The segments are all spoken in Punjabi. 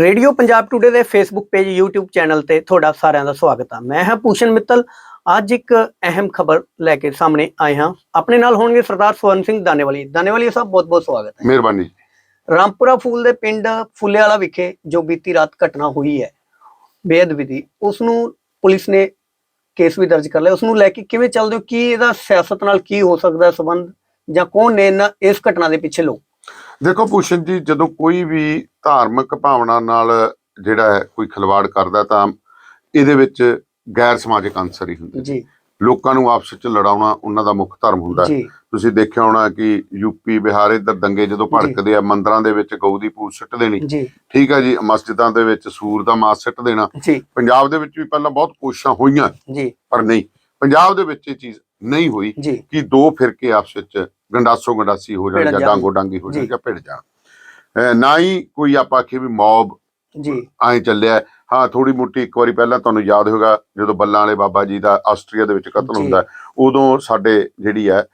ਰੇਡੀਓ ਪੰਜਾਬ ਟੁਡੇ ਦੇ ਫੇਸਬੁੱਕ ਪੇਜ YouTube ਚੈਨਲ ਤੇ ਤੁਹਾਡਾ ਸਾਰਿਆਂ ਦਾ ਸਵਾਗਤ ਹੈ ਮੈਂ ਹਾਂ ਭੂਸ਼ਣ ਮਿੱਤਲ। ਅੱਜ ਇੱਕ ਅਹਿਮ ਖਬਰ ਲੈ ਕੇ ਸਾਹਮਣੇ ਆਏ ਹਾਂ। ਆਪਣੇ ਨਾਲ ਹੋਣਗੇ ਸਰਦਾਰ ਸਵਰਨ ਸਿੰਘ ਦਾਨੇਵਾਲੀ। ਦਾਨੇਵਾਲੀ ਸਾਹਿਬ ਬਹੁਤ ਬਹੁਤ ਸਵਾਗਤ ਹੈ। ਮਿਹਰਬਾਨੀ। ਰਾਮਪੁਰਾ ਫੂਲ ਦੇ ਪਿੰਡ ਫੁੱਲੇਵਾਲਾ ਵਿਖੇ ਜੋ ਬੀਤੀ ਰਾਤ ਘਟਨਾ ਹੋਈ ਹੈ ਬੇਅਦਬੀ ਦੀ ਉਸ ਨੂੰ ਪੁਲਿਸ ਨੇ ਕੇਸ ਵੀ ਦਰਜ ਕਰ ਲਿਆ। ਉਸ ਨੂੰ ਲੈ ਕੇ ਕਿਵੇਂ ਚੱਲਦੇ ਹੋ? ਕੀ ਇਹਦਾ ਸਿਆਸਤ ਨਾਲ ਕੀ ਹੋ ਸਕਦਾ ਸੰਬੰਧ? ਜਾਂ ਕੌਣ ਨੇ ਇਸ ਘਟਨਾ ਦੇ ਪਿੱਛੇ ਲੋਕ? ਦੇਖੋ ਭੂਸ਼ਣ ਜੀ ਜਦੋਂ ਕੋਈ ਵੀ ਧਾਰਮਿਕ ਭਾਵਨਾ ਨਾਲ ਜਿਹੜਾ ਹੈ ਕੋਈ ਖਿਲਵਾੜ ਕਰਦਾ ਤਾਂ ਇਹਦੇ ਵਿੱਚ ਗੈਰ ਸਮਾਜਿਕ ਅੰਸਰ ਹੀ ਹੁੰਦੇ ਜੀ। ਲੋਕਾਂ ਨੂੰ ਆਪਸ ਵਿੱਚ ਲੜਾਉਣਾ ਉਹਨਾਂ ਦਾ ਮੁੱਖ ਧਰਮ ਹੁੰਦਾ ਹੈ। ਤੁਸੀਂ ਦੇਖਿਆ ਹੋਣਾ ਕਿ ਯੂਪੀ ਬਿਹਾਰ ਇੱਧਰ ਦੰਗੇ ਜਦੋਂ ਭੜਕਦੇ ਆ ਮੰਦਰਾਂ ਦੇ ਵਿੱਚ ਗਊ ਦੀ ਪੂਛ ਸਿੱਟ ਦੇਣੀ ਠੀਕ ਹੈ ਜੀ ਮਸਜਿਦਾਂ ਦੇ ਵਿੱਚ ਸੂਰ ਦਾ ਮਾਸ ਸਿੱਟ ਦੇਣਾ। ਪੰਜਾਬ ਦੇ ਵਿੱਚ ਵੀ ਪਹਿਲਾਂ ਬਹੁਤ ਕੋਸ਼ਿਸ਼ਾਂ ਹੋਈਆਂ। ਪਰ ਨਹੀਂ ਪੰਜਾਬ ਦੇ ਵਿੱਚ ਇਹ ਚੀਜ਼ ਨਹੀਂ ਹੋਈ ਕਿ ਦੋ ਫਿਰਕੇ ਆਪਸ ਵਿੱਚ ਗੰਡਾਸੋ ਗੰਡਾਸੀ ਹੋ ਜਾਣ ਜਾਂ। ਡਾਂਗੋ ਡਾਂਗੀ ਹੋ ਜਾਣ ਜੀ। ਭਿੜ ਜਾਣ ਨਾ ਹੀ ਕੋਈ ਆਪਾਂ ਆਖੇ ਵੀ ਮੌਬ ਜੀ ਐਂ ਚੱਲਿਆ ਹੈ। ਥੋੜੀ ਮੋਟੀ ਇੱਕ ਵਾਰੀ ਪਹਿਲਾਂ ਤੁਹਾਨੂੰ ਯਾਦ ਹੋਗਾ ਜਦੋਂ ਬੱਲਾਂ ਵਾਲੇ ਬਾਬਾ ਜੀ ਦਾ ਆਸਟਰੀਆ ਦੇ ਵਿੱਚ ਕਤਲ। ਹੁੰਦਾ ਉਦੋਂ ਸਾਡੇ ਜਿਹੜੀ ਹੈ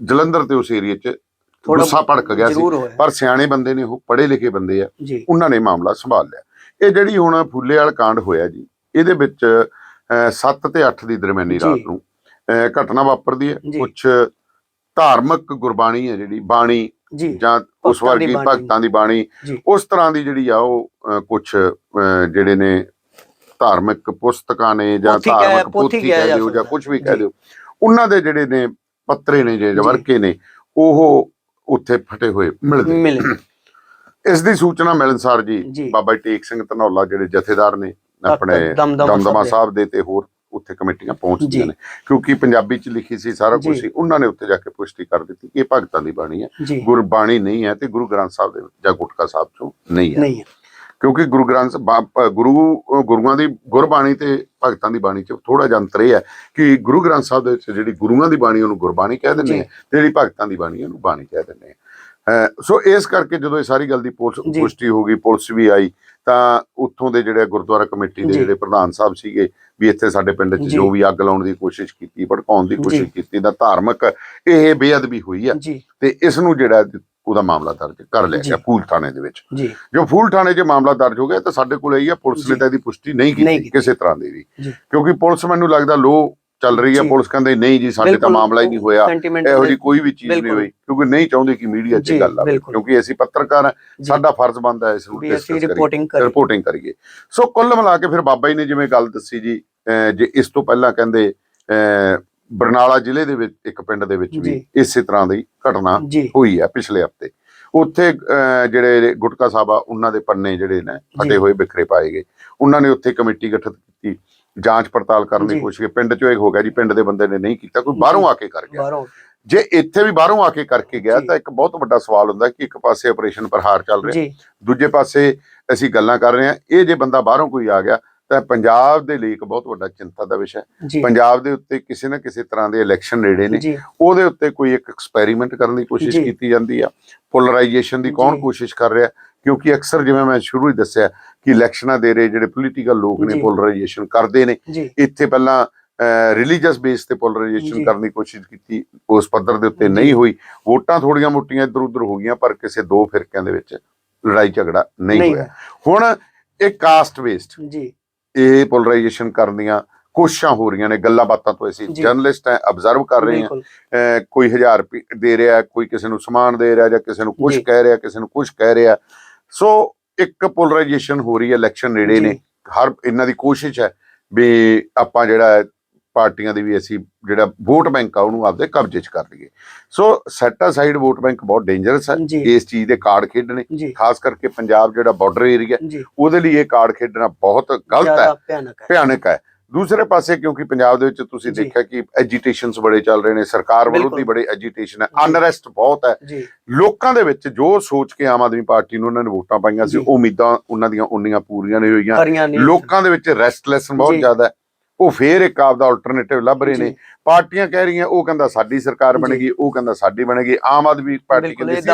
ਜਲੰਧਰ ਤੇ ਉਸ ਏਰੀਏ 'ਚ ਗੁੱਸਾ ਭੜਕ ਗਿਆ ਸੀ ਪਰ ਸਿਆਣੇ ਬੰਦੇ ਨੇ ਉਹ ਪੜ੍ਹੇ ਲਿਖੇ ਬੰਦੇ ਆ ਉਹਨਾਂ ਨੇ ਮਾਮਲਾ ਸੰਭਾਲ ਲਿਆ ਇਹ ਜਿਹੜੀ ਹੁਣ ਫੁੱਲੇ ਵਾਲ ਕਾਂਡ ਹੋਇਆ ਜੀ ਇਹਦੇ ਵਿੱਚ 7 ਤੇ 8 ਦੀ ਦਰਮਿਆਨੀ। ਰਾਤ ਨੂੰ ਘਟਨਾ ਵਾਪਰਦੀ ਹੈ। ਕੁਝ ਧਾਰਮਿਕ ਗੁਰਬਾਣੀ ਹੈ ਜਿਹੜੀ ਬਾਣੀ ਜੀ ਉਸ ਵਰਗੀ। ਭਗਤਾਂ ਦੀ ਬਾਣੀ। ਉਸ ਤਰ੍ਹਾਂ ਦੀ ਜਿਹੜੀ ਆ ਉਹ ਕੁਝ ਜਿਹੜੇ ਨੇ ਧਾਰਮਿਕ ਪੁਸਤਕਾਂ ਨੇ ਜਾਂ ਧਾਰਮਿਕ ਪੋਥੀ ਕਿਹਾ ਲਿਓ ਜਾਂ। ਕੁਝ ਵੀ ਕਹਿ। ਲਿਓ ਉਹਨਾਂ ਦੇ ਜਿਹੜੇ ਨੇ ਪੱਤਰੇ ਨੇ ਜੇ। ਵਰਕੇ ਨੇ ਉਹ ਉੱਥੇ ਫਟੇ ਹੋਏ ਮਿਲਦੇ ਮਿਲੇ ਇਸ ਦੀ ਸੂਚਨਾ ਮਿਲਣਸਾਰ ਜੀ ਜੀ। ਬਾਬਾ ਟੇਕ ਸਿੰਘ ਧਨੌਲਾ ਜਿਹੜੇ ਜਥੇਦਾਰ ਨੇ ਆਪਣੇ ਦਮਦਮਾ ਸਾਹਿਬ ਦੇ ਤੇ ਹੋਰ ਉੱਥੇ ਕਮੇਟੀਆਂ ਪਹੁੰਚਦੀਆਂ। ਨੇ ਕਿਉਂਕਿ ਪੰਜਾਬੀ ਚ ਲਿਖੀ ਸੀ ਸਾਰਾ ਕੁਝ। ਸੀ ਉਹਨਾਂ ਨੇ ਉੱਥੇ ਜਾ ਕੇ ਪੁਸ਼ਟੀ ਕਰ ਦਿੱਤੀ ਕਿ ਇਹ ਭਗਤਾਂ ਦੀ ਬਾਣੀ ਹੈ ਗੁਰਬਾਣੀ ਨਹੀਂ ਹੈ ਤੇ ਗੁਰੂ ਗ੍ਰੰਥ ਸਾਹਿਬ ਦੇ ਜਾਂ ਗੁਟਕਾ ਸਾਹਿਬ ਚੋਂ ਨਹੀਂ ਹੈ ਨਹੀਂ ਹੈ। ਕਿਉਂਕਿ ਗੁਰੂ ਗ੍ਰੰਥ ਗੁਰੂ ਗੁਰੂਆਂ ਦੀ ਗੁਰਬਾਣੀ ਤੇ ਭਗਤਾਂ ਦੀ ਬਾਣੀ ਚ ਥੋੜਾ ਜਿਹਾ ਅੰਤਰ ਇਹ ਹੈ ਕਿ ਗੁਰੂ ਗ੍ਰੰਥ ਸਾਹਿਬ ਦੇ ਵਿੱਚ ਜਿਹੜੀ ਗੁਰੂਆਂ ਦੀ ਬਾਣੀ ਉਹਨੂੰ ਗੁਰਬਾਣੀ ਕਹਿ ਦਿੰਦੇ। ਆ ਤੇ ਜਿਹੜੀ ਭਗਤਾਂ ਦੀ ਬਾਣੀ ਉਹਨੂੰ ਬਾਣੀ ਕਹਿ ਦਿੰਦੇ ਸੋ ਇਸ ਕਰਕੇ ਜਦੋਂ ਇਹ ਸਾਰੀ ਗੱਲ ਦੀ ਪੁਲਿਸ। ਪੁਸ਼ਟੀ ਹੋ ਗਈ ਪੁਲਿਸ ਵੀ ਆਈ ਤਾਂ ਉੱਥੋਂ ਦੇ ਜਿਹੜੇ ਗੁਰਦੁਆਰਾ ਕਮੇਟੀ ਦੇ। ਜਿਹੜੇ ਪ੍ਰਧਾਨ ਸਾਹਿਬ ਸੀਗੇ ਵੀ ਇੱਥੇ ਸਾਡੇ ਪਿੰਡ 'ਚ ਜੀ। ਵੀ ਅੱਗ ਲਾਉਣ ਦੀ ਕੋਸ਼ਿਸ਼ ਕੀਤੀ ਭੜਕਾਉਣ ਦੀ। ਕੋਸ਼ਿਸ਼ ਕੀਤੀ ਤਾਂ ਧਾਰਮਿਕ ਇਹ ਬੇਅਦਬੀ ਹੋਈ ਜੀ ਤੇ ਇਸ ਨੂੰ ਜਿਹੜਾ ਉਹਦਾ ਮਾਮਲਾ ਦਰਜ ਕਰ ਲਿਆ। ਗਿਆ ਫੂਲ ਥਾਣੇ ਦੇ ਵਿੱਚ ਜੀ ਫੂਲ ਥਾਣੇ 'ਚ ਮਾਮਲਾ ਦਰਜ ਹੋ ਗਿਆ ਤਾਂ ਸਾਡੇ ਕੋਲ ਆਈ ਹੈ ਪੁਲਿਸ ਨੇ। ਤਾਂ ਇਹਦੀ ਪੁਸ਼ਟੀ ਨਹੀਂ ਕੀਤੀ। ਕਿਸੇ ਤਰ੍ਹਾਂ ਦੀ ਵੀ। ਕਿਉਂਕਿ ਪੁਲਿਸ ਮੈਨੂੰ ਲੱਗਦਾ ਲੋ ਚੱਲ ਰਹੀ ਹੈ। ਪੁਲਿਸ ਕਹਿੰਦੇ ਨਹੀਂ ਜੀ ਸਾਡੇ ਤਾਂ ਮਾਮਲਾ ਹੀ ਨਹੀਂ ਹੋਇਆ ਇਹੋ ਜੀ ਕੋਈ ਵੀ ਚੀਜ਼ ਨਹੀਂ। ਹੋਈ ਕਿਉਂਕਿ ਨਹੀਂ ਚਾਹੁੰਦੇ ਕਿ ਮੀਡੀਆ 'ਚ ਗੱਲ ਆਵੇ। ਕਿਉਂਕਿ ਅਸੀਂ ਪੱਤਰਕਾਰ ਹਾਂ। ਸਾਡਾ ਫਰਜ਼ ਬਣਦਾ ਹੈ ਇਸ ਨੂੰ ਰਿਪੋਰਟਿੰਗ ਕਰੀ ਰਿਪੋਰਟਿੰਗ ਕਰੀਏ ਸੋ ਕੁੱਲ ਮਿਲਾ ਕੇ ਫਿਰ ਬਾਬਾ ਜੀ ਨੇ ਜਿਵੇਂ ਗੱਲ ਦੱਸੀ ਜੀ ਜੇ ਇਸ ਤੋਂ ਪਹਿਲਾਂ ਕਹਿੰਦੇ ਬਰਨਾਲਾ ਜ਼ਿਲ੍ਹੇ ਦੇ ਵਿੱਚ ਇੱਕ ਪਿੰਡ ਦੇ ਵਿੱਚ ਵੀ। ਇਸੇ ਤਰ੍ਹਾਂ ਦੀ ਘਟਨਾ ਹੋਈ ਹੈ ਪਿਛਲੇ ਹਫ਼ਤੇ ਉੱਥੇ ਜਿਹੜੇ ਗੁਟਕਾ ਸਾਹਿਬ ਆ ਉਹਨਾਂ ਦੇ ਪੰਨੇ ਜਿਹੜੇ ਨੇ ਫਟੇ। ਹੋਏ ਬਿਖਰੇ ਪਾਏ ਗਏ ਉਹਨਾਂ ਨੇ ਉੱਥੇ ਕਮੇਟੀ ਗਠਿਤ ਕੀਤੀ ਜਾਂਚ ਪੜਤਾਲ ਕਰਨ ਦੀ। ਕੋਸ਼ਿਸ਼ ਕੀਤੀ। ਪਿੰਡ ਚੋਂ ਇਹ ਹੋ ਗਿਆ ਜੀ ਪਿੰਡ ਦੇ ਬੰਦੇ ਨੇ ਨਹੀਂ ਕੀਤਾ ਕੋਈ ਬਾਹਰੋਂ ਆ ਕੇ ਕਰ ਗਿਆ। ਜੇ ਇੱਥੇ ਵੀ ਬਾਹਰੋਂ ਆ ਕੇ ਕਰਕੇ ਗਿਆ। ਤਾਂ ਇੱਕ ਬਹੁਤ ਵੱਡਾ ਸਵਾਲ ਹੁੰਦਾ ਕਿ ਇੱਕ ਪਾਸੇ ਆਪਰੇਸ਼ਨ ਪ੍ਰਹਾਰ ਚੱਲ ਰਿਹਾ ਦੂਜੇ ਪਾਸੇ ਅਸੀਂ ਗੱਲਾਂ ਕਰ ਰਹੇ ਹਾਂ ਇਹ ਜੇ ਬੰਦਾ ਬਾਹਰੋਂ ਕੋਈ ਆ ਗਿਆ ਤਾਂ ਪੰਜਾਬ ਦੇ ਲਈ ਇੱਕ ਬਹੁਤ ਵੱਡਾ ਚਿੰਤਾ ਦਾ ਵਿਸ਼ਾ ਹੈ। ਪੰਜਾਬ ਦੇ ਉੱਤੇ ਕਿਸੇ ਨਾ ਕਿਸੇ ਤਰ੍ਹਾਂ ਦੇ ਇਲੈਕਸ਼ਨ ਨੇੜੇ ਨੇ ਉਹਦੇ ਉੱਤੇ ਕੋਈ ਇੱਕ ਐਕਸਪੈਰੀਮੈਂਟ ਕਰਨ ਦੀ ਕੋਸ਼ਿਸ਼। ਕੀਤੀ ਜਾਂਦੀ ਆ। ਪੋਲਰਾਈਜੇਸ਼ਨ ਦੀ ਕੌਣ। ਕੋਸ਼ਿਸ਼ ਕਰ ਰਿਹਾ? ਕਿਉਂਕਿ ਅਕਸਰ ਜਿਵੇਂ ਮੈਂ ਸ਼ੁਰੂ ਹੀ ਦੱਸਿਆ ਕਿ ਇਲੈਕਸ਼ਨਾਂ ਦੇ ਰਹੇ ਜਿਹੜੇ ਪੋਲੀਟੀਕਲ ਲੋਕ ਨੇ। ਪੋਲਰਾਈਜੇਸ਼ਨ ਕਰਦੇ ਨੇ। ਇੱਥੇ ਪਹਿਲਾਂ ਰਿਲੀਜੀਅਸ ਬੇਸ ਤੇ ਪੋਲਰਾਈਜੇਸ਼ਨ। ਕਰਨ ਦੀ ਕੋਸ਼ਿਸ਼ ਕੀਤੀ ਉਸ ਪੱਧਰ ਦੇ ਉੱਤੇ। ਨਹੀਂ ਹੋਈ। ਵੋਟਾਂ ਥੋੜੀਆਂ ਮੋਟੀਆਂ ਇੱਧਰ ਉੱਧਰ ਹੋ ਗਈਆਂ ਪਰ ਕਿਸੇ ਦੋ ਫਿਰਕਿਆਂ ਦੇ ਵਿੱਚ ਲੜਾਈ ਝਗੜਾ ਨਹੀਂ ਹੋਇਆ। ਹੁਣ ਇਹ ਕਾਸਟ ਬੇਸਡ ਜੀ। ਇਹ ਪੋਲਰਾਈਜੇਸ਼ਨ ਕਰਨ ਦੀਆਂ ਕੋਸ਼ਿਸ਼ਾਂ ਹੋ ਰਹੀਆਂ ਨੇ। ਗੱਲਾਂ ਬਾਤਾਂ ਤੋਂ ਅਸੀਂ। ਜਰਨਲਿਸਟ ਹੈ ਅਬਜ਼ਰਵ ਕਰ ਰਹੇ ਹਾਂ। ਕੋਈ 1000 ਰੁਪਏ ਦੇ ਰਿਹਾ ਕੋਈ ਕਿਸੇ ਨੂੰ ਸਮਾਨ ਦੇ ਰਿਹਾ ਜਾਂ ਕਿਸੇ ਨੂੰ ਕੁਝ। ਕਹਿ ਰਿਹਾ ਕਿਸੇ ਨੂੰ ਕੁਝ ਕਹਿ ਰਿਹਾ। ਸੋ ਇੱਕ ਪੋਲਰਾਈਜੇਸ਼ਨ ਹੋ ਰਹੀ ਹੈ ਇਲੈਕਸ਼ਨ ਨੇੜੇ ਨੇ। ਹਰ ਇਹਨਾਂ ਦੀ ਕੋਸ਼ਿਸ਼ ਹੈ ਵੀ ਆਪਾਂ ਜਿਹੜਾ ਪਾਰਟੀਆਂ ਦੀ ਵੀ ਅਸੀਂ ਜਿਹੜਾ ਵੋਟ ਬੈਂਕ ਆ ਉਹਨੂੰ ਆਪਦੇ ਕਬਜ਼ੇ 'ਚ ਕਰ ਲਈਏ। So set aside vote bank ਬਹੁਤ ਡੇਂਜਰਸ ਹੈ। ਇਸ ਚੀਜ਼ ਦੇ ਕਾਰਡ ਖੇਡਣੇ ਖਾਸ ਕਰਕੇ ਪੰਜਾਬ ਜਿਹੜਾ ਬਾਰਡਰ ਏਰੀਆ ਉਹਦੇ ਲਈ ਇਹ ਕਾਰਡ ਖੇਡਣਾ ਬਹੁਤ ਗਲਤ ਹੈ। ਭਿਆਨਕ ਹੈ। ਦੂਸਰੇ ਪਾਸੇ ਕਿਉਂਕਿ ਪੰਜਾਬ ਦੇ ਵਿੱਚ ਤੁਸੀਂ। ਦੇਖਿਆ ਕਿ ਐਜੀਟੇਸ਼ਨਸ ਬੜੇ ਚੱਲ ਰਹੇ ਨੇ ਸਰਕਾਰ ਵਿਰੋਧੀ ਬਿਲਕੁਲ। ਬੜੇ ਐਜੀਟੇਸ਼ਨ ਹੈ। ਅਨਰੈਸਟ ਬਹੁਤ ਹੈ ਲੋਕਾਂ ਦੇ ਵਿੱਚ ਜੋ ਸੋਚ ਕੇ ਆਮ ਆਦਮੀ ਪਾਰਟੀ ਨੂੰ ਉਹਨਾਂ ਨੇ ਵੋਟਾਂ ਪਾਈਆਂ ਸੀ। ਉਹ ਉਮੀਦਾਂ ਉਹਨਾਂ ਦੀਆਂ ਉਨੀਆਂ ਪੂਰੀਆਂ ਨਹੀਂ ਹੋਈਆਂ ਲੋਕਾਂ ਦੇ ਵਿੱਚ ਰੈਸਟਲੈਸ ਬਹੁਤ। ਜ਼ਿਆਦਾ ਹੈ ਉਹ ਫੇਰ ਇੱਕ ਆਪ ਦਾ ਆਲਟਰਨੇਟਿਵ ਲੱਭ ਰਹੇ ਨੇ ਪਾਰਟੀਆਂ ਕਹਿ ਰਹੀਆਂ ਉਹ ਕਹਿੰਦਾ ਸਾਡੀ ਸਰਕਾਰ। ਬਣੇਗੀ ਉਹ ਕਹਿੰਦਾ ਸਾਡੀ ਬਣੇਗੀ ਆਮ ਆਦਮੀ ਪਾਰਟੀ ਕਹਿੰਦੀ ਸੀ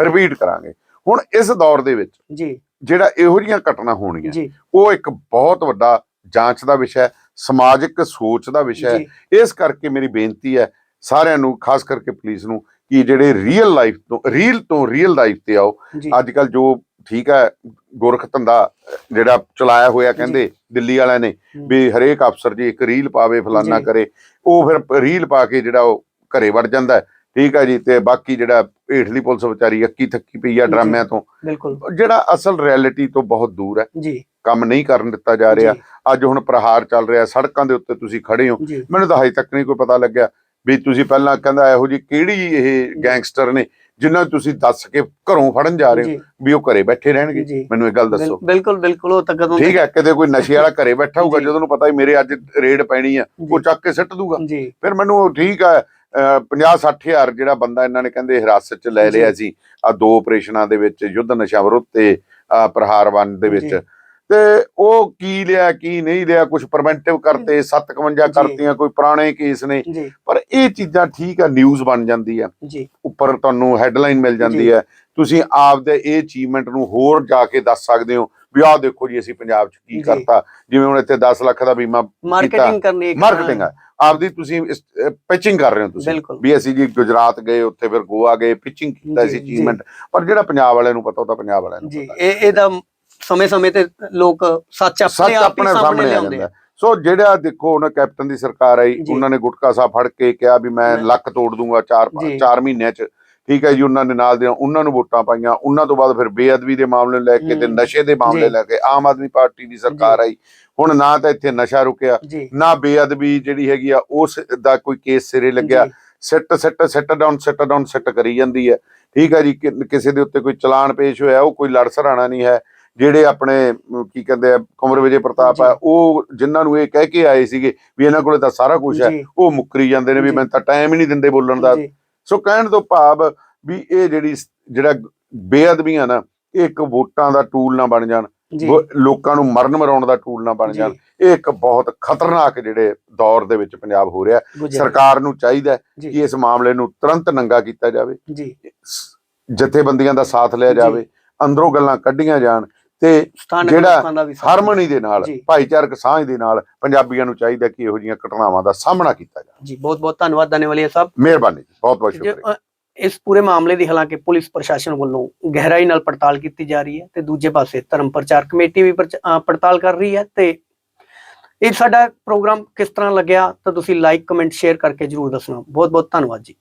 ਰਿਪੀਟ ਕਰਾਂਗੇ ਹੁਣ ਇਸ ਦੌਰ ਦੇ ਵਿੱਚ ਜੀ ਜਿਹੜਾ ਇਹੋ ਜਿਹੀਆਂ ਘਟਨਾ ਹੋਣੀਆਂ ਉਹ ਇੱਕ ਬਹੁਤ ਵੱਡਾ ਜਾਂਚ ਦਾ ਵਿਸ਼ਾ ਹੈ ਸਮਾਜਿਕ ਸੋਚ ਦਾ ਵਿਸ਼ਾ ਹੈ। ਇਸ ਕਰਕੇ ਮੇਰੀ ਬੇਨਤੀ ਹੈ ਸਾਰਿਆਂ ਨੂੰ ਖਾਸ ਕਰਕੇ ਪੁਲਿਸ ਨੂੰ ਕਿ ਜਿਹੜੇ ਰੀਅਲ ਲਾਈਫ ਤੋਂ ਰੀਅਲ ਤੋਂ ਰੀਅਲ ਲਾਈਫ ਤੇ ਆਓ। ਅੱਜ ਕੱਲ ਜੋ ਠੀਕ ਹੈ ਗੁਰਖ ਧੰਦਾ ਜਿਹੜਾ ਚਲਾਇਆ ਹੋਇਆ ਕਹਿੰਦੇ ਦਿੱਲੀ ਵਾਲਿਆਂ ਨੇ। ਵੀ ਹਰੇਕ ਅਫਸਰ ਜੀ ਇੱਕ ਰੀਲ ਪਾਵੇ ਫਲਾਨਾ। ਕਰੇ ਉਹ ਫਿਰ ਰੀਲ ਪਾ ਕੇ ਜਿਹੜਾ ਉਹ ਘਰੇ ਵੜ ਜਾਂਦਾ। ਠੀਕ ਹੈ ਜੀ ਤੇ ਬਾਕੀ ਜਿਹੜਾ ਹੇਠਲੀ ਪੁਲਿਸ ਵਿਚਾਰੀ ਅੱਕੀ ਥੱਕੀ ਪਈ ਆ। ਡਰਾਮਿਆਂ ਤੋਂ ਜਿਹੜਾ ਅਸਲ ਰਿਐਲਿਟੀ ਤੋਂ ਬਹੁਤ ਦੂਰ ਹੈ। ਜੀ। ਕੰਮ ਨਹੀਂ ਕਰਨ ਦਿੱਤਾ ਜਾ ਰਿਹਾ। ਅੱਜ ਹੁਣ ਪ੍ਰਹਾਰ ਚੱਲ ਰਿਹਾ ਸੜਕਾਂ ਦੇ ਉੱਤੇ ਤੁਸੀਂ ਖੜੇ ਹੋ। ਮੈਨੂੰ ਤਾਂ ਹਜੇ ਤੱਕ ਨਹੀਂ ਕੋਈ ਪਤਾ ਲੱਗਿਆ ਵੀ ਤੁਸੀਂ ਪਹਿਲਾਂ ਕਹਿੰਦਾ ਇਹੋ ਜੀ ਕਿਹੜੀ ਇਹ ਗੈਂਗਸਟਰ ਨੇ ਜਿਨ੍ਹਾਂ ਤੁਸੀਂ ਦੱਸ ਕੇ ਘਰੋਂ ਫੜਨ ਜਾ ਰਹੇ ਹੋ ਵੀ ਉਹ ਘਰੇ ਬੈਠੇ ਰਹਿਣਗੇ। ਮੈਨੂੰ ਇਹ ਗੱਲ ਦੱਸੋ। ਬਿਲ- ਬਿਲਕੁਲ ਬਿਲਕੁਲ ਉਹ ਤਾਂ ਕਦੋਂ ਠੀਕ ਹੈ ਕਿਤੇ ਕੋਈ ਨਸ਼ੇ ਵਾਲਾ ਘਰੇ ਬੈਠਾ ਹੋਊਗਾ। ਜਦੋਂ ਨੂੰ ਪਤਾ ਹੀ ਮੇਰੇ ਅੱਜ ਰੇਡ ਪੈਣੀ ਆ ਉਹ ਚੱਕ ਕੇ ਸਿੱਟ ਦੂਗਾ। ਫਿਰ ਮੈਨੂੰ ਉਹ ਠੀਕ ਹੈ 50 60 ਹਜ਼ਾਰ ਜਿਹੜਾ ਬੰਦਾ ਇਹਨਾਂ ਨੇ ਕਹਿੰਦੇ ਹਿਰਾਸਤ 'ਚ ਲੈ। ਲਿਆ ਸੀ ਆ ਦੋ ਆਪਰੇਸ਼ਨਾਂ ਦੇ ਵਿੱਚ ਯੁੱਧ ਨਸ਼ਾ ਵਿਰੁੱਧ ਤੇ ਆਹ ਪ੍ਰਹਾਰ ਵਨ ਦੇ ਵਿੱਚ। ਤੇ ਉਹ ਕੀ ਲਿਆ ਕੀ ਨਹੀਂ ਲਿਆ ਕੁਝ ਪ੍ਰੀਵੈਂਟਿਵ ਕਰਤੇ 57 ਜੀ। ਕਰਤੀਆਂ ਕੋਈ ਪੁਰਾਣੇ ਕੇਸ ਨੇ। ਪਰ ਇਹ ਚੀਜ਼ਾਂ ਠੀਕ ਆ ਨਿਊਜ਼ ਬਣ ਜਾਂਦੀ ਆ। ਉੱਪਰ ਤੁਹਾਨੂੰ ਹੈਡਲਾਈਨ ਮਿਲ ਜਾਂਦੀ। ਹੈ ਤੁਸੀਂ ਆਪਦੇ ਇਹ ਅਚੀਵਮੈਂਟ ਨੂੰ ਹੋਰ ਜਾ ਕੇ ਦੱਸ ਸਕਦੇ ਹੋ ਵੀ ਆਹ ਦੇਖੋ ਜੀ ਅਸੀਂ ਪੰਜਾਬ 'ਚ ਕੀ। ਕਰਤਾ। ਜਿਵੇਂ ਹੁਣ ਇੱਥੇ 10 ਲੱਖ ਦਾ ਬੀਮਾ ਮਾਰਕੀਟਿੰਗ ਕਰਨੀ ਇੱਕ ਮਾਰਕੀਟਿੰਗ ਆ। ਆਪਦੀ ਤੁਸੀਂ ਪਿਚਿੰਗ ਕਰ ਰਹੇ ਹੋ ਤੁਸੀਂ। ਵੀ ਅਸੀਂ ਜੀ ਗੁਜਰਾਤ ਗਏ ਉੱਥੇ ਫਿਰ ਗੋਆ ਗਏ ਪਿਚਿੰਗ ਕੀਤਾ ਸੀ। ਅਚੀਵਮੈਂਟ ਪਰ ਜਿਹੜਾ ਪੰਜਾਬ ਵਾਲਿਆਂ ਨੂੰ ਪਤਾ ਉਹ ਤਾਂ ਪੰਜਾਬ ਵਾਲਿਆਂ ਨੂੰ ਜੀ। ਇਹ ਇਹਦਾ ਸਮੇਂ ਸਮੇਂ ਤੇ ਲੋਕ ਸੱਚ ਆਪਣੇ ਸੱਚ ਆਪ ਹੀ ਆਪਣੇ ਸਾਹਮਣੇ ਆ ਲਿਆਉਂਦੇ ਜਾਂਦਾ। ਸੋ ਜਿਹੜਾ ਦੇਖੋ ਉਹਨਾਂ ਕੈਪਟਨ ਦੀ ਸਰਕਾਰ ਆਈ ਜੀ। ਉਹਨਾਂ ਨੇ ਗੁਟਕਾ ਸਾਹਿਬ ਫੜ ਕੇ ਕਿਹਾ ਵੀ ਮੈਂ ਮੈਂ- ਲੱਕ ਤੋੜ ਦੂੰਗਾ 4 ਜੀ। 4 ਮਹੀਨਿਆਂ 'ਚ ਠੀਕ ਹੈ ਜੀ ਉਹਨਾਂ ਨੇ ਨਾਲ ਦੇ ਉਹਨਾਂ ਨੂੰ ਵੋਟਾਂ ਪਾਈਆਂ ਉਹਨਾਂ ਤੋਂ ਬਾਅਦ ਫਿਰ ਬੇਅਦਬੀ ਦੇ ਮਾਮਲੇ ਲੈ ਕੇ ਤੇ। ਨਸ਼ੇ ਦੇ ਮਾਮਲੇ ਜੀ। ਲੈ ਕੇ ਆਮ ਆਦਮੀ ਪਾਰਟੀ ਦੀ ਸਰਕਾਰ ਆਈ ਹੁਣ ਨਾ ਤਾਂ ਇੱਥੇ ਨਸ਼ਾ ਰੁਕਿਆ ਜੀ ਨਾ ਬੇਅਦਬੀ ਜਿਹੜੀ ਹੈਗੀ ਆ ਉਸ ਦਾ ਕੋਈ ਕੇਸ ਸਿਰੇ ਲੱਗਿਆ ਜੀ, ਸਿੱਟ ਸਿੱਟ ਸਿੱਟ ਡਾਊਨ ਸਿੱਟ ਡਾਊਨ ਸਿੱਟ ਕਰੀ ਜਾਂਦੀ ਹੈ ਠੀਕ ਹੈ ਜੀ ਕਿ- ਕਿਸੇ ਦੇ ਉੱਤੇ ਕੋਈ ਚਲਾਨ ਪੇਸ਼ ਹੋਇਆ ਉਹ ਕੋਈ ਲੜ ਸਰਾਣਾ ਨਹੀਂ ਹੈ ਜਿਹੜੇ ਆਪਣੇ ਕੀ ਕਹਿੰਦੇ ਆ ਕੁਮਰ ਵਿਜੇ ਪ੍ਰਤਾਪ ਆ। ਉਹ ਜਿਨ੍ਹਾਂ ਨੂੰ ਇਹ ਕਹਿ ਕੇ ਆਏ ਸੀਗੇ ਵੀ ਇਹਨਾਂ ਕੋਲੇ ਤਾਂ ਸਾਰਾ ਕੁਝ ਹੈ ਉਹ ਮੁੱਕਰੀ ਜਾਂਦੇ ਨੇ ਵੀ। ਮੈਨੂੰ ਤਾਂ ਟਾਈਮ ਹੀ ਨਹੀਂ ਦਿੰਦੇ ਬੋਲਣ ਦਾ। ਸੋ ਕਹਿਣ ਤੋਂ ਭਾਵ ਵੀ ਇਹ ਜਿਹੜੀ ਜਿਹੜਾ ਬੇਅਦਬੀਆਂ ਨਾ ਇਹ ਇੱਕ ਵੋਟਾਂ ਦਾ ਟੂਲ ਨਾ ਬਣ ਜਾਣ। ਲੋਕਾਂ ਨੂੰ ਮਰਨ ਮਰਾਉਣ ਦਾ ਟੂਲ ਨਾ ਬਣ ਜਾਣ। ਇਹ ਇੱਕ ਬਹੁਤ ਖਤਰਨਾਕ ਜਿਹੜੇ ਦੌਰ ਦੇ ਵਿੱਚ ਪੰਜਾਬ ਹੋ ਰਿਹਾ। ਸਰਕਾਰ ਨੂੰ ਚਾਹੀਦਾ ਕਿ ਇਸ ਮਾਮਲੇ ਨੂੰ ਤੁਰੰਤ ਨੰਗਾ ਕੀਤਾ ਜਾਵੇ। ਜੀ। ਜਥੇਬੰਦੀਆਂ ਦਾ ਸਾਥ ਲਿਆ। ਜਾਵੇ। ਅੰਦਰੋਂ ਗੱਲਾਂ ਕੱਢੀਆਂ ਜਾਣ। ਤੇ ਜਿਹੜਾ ਹਾਰਮੋਨੀ ਦੇ ਨਾਲ। ਭਾਈਚਾਰਕ ਸਾਂਝ ਦੇ ਨਾਲ ਪੰਜਾਬੀਆਂ ਨੂੰ ਚਾਹੀਦਾ ਕਿ ਇਹੋ ਜਿਹੀਆਂ ਘਟਨਾਵਾਂ ਦਾ ਸਾਹਮਣਾ ਕੀਤਾ ਜਾਵੇ। ਜੀ ਬਹੁਤ ਬਹੁਤ ਧੰਨਵਾਦ ਦਾਨੇਵਾਲੀਆ ਸਾਹਿਬ। ਮਿਹਰਬਾਨੀ ਬਹੁਤ ਬਹੁਤ ਸ਼ੁਕਰੀਆ। ਇਸ ਪੂਰੇ ਮਾਮਲੇ ਦੀ ਹਾਲਾਂਕਿ ਪੁਲਿਸ ਪ੍ਰਸ਼ਾਸਨ ਵੱਲੋਂ ਗਹਿਰਾਈ ਨਾਲ ਪੜਤਾਲ ਕੀਤੀ ਜਾ ਰਹੀ ਹੈ ਤੇ ਦੂਜੇ ਪਾਸੇ ਧਰਮ ਪ੍ਰਚਾਰ ਕਮੇਟੀ ਵੀ ਪੜਤਾਲ ਕਰ ਰਹੀ ਹੈ ਤੇ ਇਹ ਸਾਡਾ ਪ੍ਰੋਗਰਾਮ ਕਿਸ ਤਰ੍ਹਾਂ ਲੱਗਿਆ ਤਾਂ ਤੁਸੀਂ ਲਾਈਕ ਕਮੈਂਟ ਸ਼ੇਅਰ ਕਰਕੇ ਜਰੂਰ ਦੱਸਣਾ। ਬਹੁਤ ਬਹੁਤ ਧੰਨਵਾਦ ਜੀ।